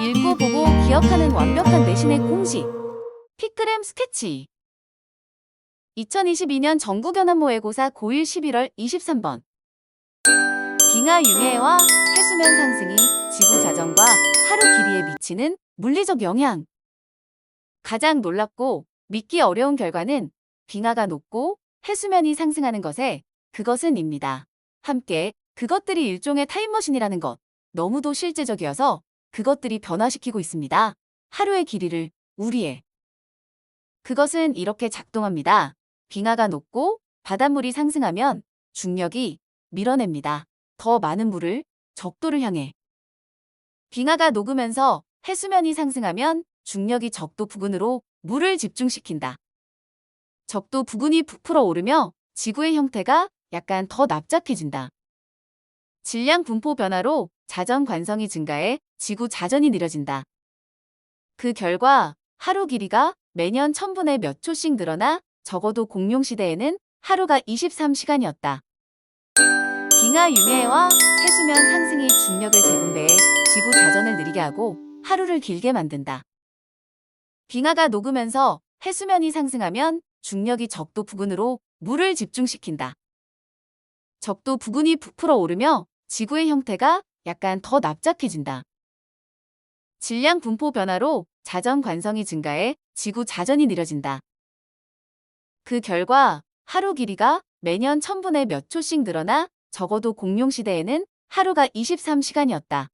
읽고 보고 기억하는 완벽한 내신의 공식. 피크램 스케치. 2022년 전국연합 모의고사 고1 11월 23번. 빙하 융해와 해수면 상승이 지구 자전과 하루 길이에 미치는 물리적 영향. 가장 놀랍고 믿기 어려운 결과는 빙하가 높고 해수면이 상승하는 것에 그것은입니다. 함께 그것들이 일종의 타임머신이라는 것. 너무도 실제적이어서 그것들이 변화시키고 있습니다. 하루의 길이를 우리의. 그것은 이렇게 작동합니다. 빙하가 녹고 바닷물이 상승하면 중력이 밀어냅니다. 더 많은 물을 적도를 향해. 빙하가 녹으면서 해수면이 상승하면 중력이 적도 부근으로 물을 집중시킨다. 적도 부근이 부풀어 오르며 지구의 형태가 약간 더 납작해진다. 질량 분포 변화로 자전 관성이 증가해 지구 자전이 느려진다. 그 결과 하루 길이가 매년 천분의 몇 초씩 늘어나 적어도 공룡 시대에는 하루가 23시간이었다. 빙하 융해와 해수면 상승이 중력을 재분배해 지구 자전을 느리게 하고 하루를 길게 만든다. 빙하가 녹으면서 해수면이 상승하면 중력이 적도 부근으로 물을 집중시킨다. 적도 부근이 부풀어 오르며 지구의 형태가 약간 더 납작해진다. 질량 분포 변화로 자전 관성이 증가해 지구 자전이 느려진다. 그 결과 하루 길이가 매년 천분의 몇 초씩 늘어나 적어도 공룡 시대에는 하루가 23시간이었다.